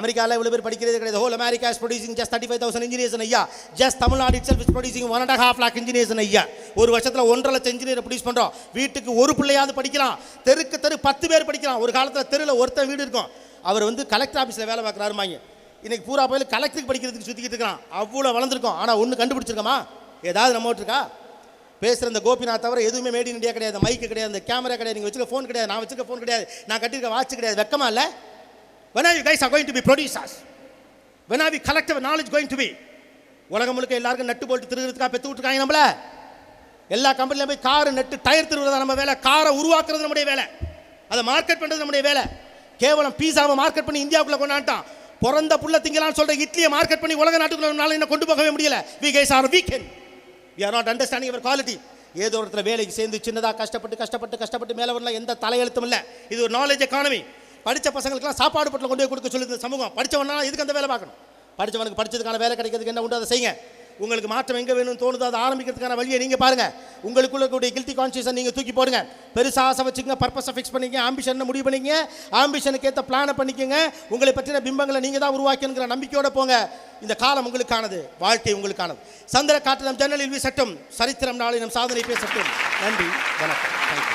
அமெரிக்காவில் இவ்வளோ பேர் படிக்கிறது கிடையாது. Whole America is producing just thirty five thousand engineers ஐயா just Tamil Nadu itself is producing one and half lakh engineers ஐயா ஒரு வருஷத்தில் ஒன்றரை லட்சம் இன்ஜினியர் ப்ரொடியூஸ் பண்ணுறோம் வீட்டுக்கு ஒரு பிள்ளையாவது படிக்கலாம். தெருக்கு தெரு பத்து பேர் படிக்கலாம். ஒரு காலத்தில் தெருவில் ஒருத்தன் வீடு இருக்கும். அவர் வந்து கலெக்டர் ஆஃபீஸில் வேலை பார்க்குறாருமாங்க இன்றைக்கி பூரா போய் கலெக்டருக்கு படிக்கிறதுக்கு சுற்றிக்கிட்டு இருக்கிறான் அவ்வளோ வளர்ந்துருக்கோம். ஆனால் ஒன்று கண்டுபிடிச்சிருக்கோமா? ஏதாவது நம்ம இருக்கா? பேசுகிற இந்த கோபிநாத் தவிர எதுவுமே மேட் இன் இண்டியா கிடையாது. மைக்கு கிடையாது. இந்த கேமரா கிடையாது. நீங்கள் வச்சுக்க ஃபோன் கிடையாது. நான் வச்சுக்க ஃபோன் கிடையாது. நான் கட்டிருக்க வாட்ச் கிடையாது. வெக்கமா இல்லை? When are you guys are going to be producers? When are we collective knowledge going to be? உலகம் முழுக்க எல்லாருக்கும் நட்டு போட்டு திருகிறதுக்காக பெற்று விட்டுருக்காங்க நம்மள. எல்லா கம்பெனியில போய் கார் நட்டு டயர் திருவுறது நம்ம வேலை. காரை உருவாக்குறது நம்முடைய வேலை. அதை மார்க்கெட் பண்ணுறது நம்முடைய வேலை. கேவலம் பீஸாவை மார்க்கெட் பண்ணி இந்தியாவுக்குள்ள கொண்டாண்டான் பிறந்த புள்ள திங்கலான்னு சொல்ற இட்லியை மார்க்கெட் பண்ணி உலக நாட்டுக்குள்ள என்ன இன்னும் கொண்டு போகவே முடியல. We case are weekend we are not understanding our quality ஏதோ ஒரு இடத்துல வேலைக்கு சேர்ந்து சின்னதாக கஷ்டப்பட்டு கஷ்டப்பட்டு கஷ்டப்பட்டு மேலே வரல. எந்த தலையெழுத்தும் இல்லை. இது ஒரு நாலேஜ் எக்கானமி படித்த பசங்களுக்குலாம் சாப்பாடு பட்டில் கொண்டு போய் கொடுக்க சொல்லுது சமூகம். படித்தவனா இதுக்கு அந்த வேலை பார்க்கணும்? படித்தவனுக்கு படிச்சதுக்கான வேலை கிடைக்கிறதுக்கு என்ன உண்டு அதை செய்யுங்க. உங்களுக்கு மாற்றம் எங்கே வேணும்னு தோணுதோ அதை ஆரம்பிக்கிறதுக்கான வழியை நீங்கள் பாருங்கள் உங்களுக்குள்ள கூடிய கில்ட்டி கான்சியஸை நீங்கள் தூக்கி போடுங்க. பெருசாக ஆசை வச்சுக்கோங்க பர்பஸை ஃபிக்ஸ் பண்ணிக்கங்க ஆம்பிஷனை முடிவு பண்ணிங்க ஆம்பிஷனுக்கு ஏற்ற பிளானை பண்ணிக்கங்க. உங்களை பற்றின பிம்பங்களை நீங்கள் தான் உருவாக்கணுங்கிற நம்பிக்கையோட போங்க. இந்த காலம் உங்களுக்கானது வாழ்க்கை உங்களுக்கானது. சந்திர காட்டு நம் ஜன்னலில் சட்டம் சரித்திரம் நாளை நம் சாதனை பேசட்டும். நன்றி வணக்கம். தேங்க்யூ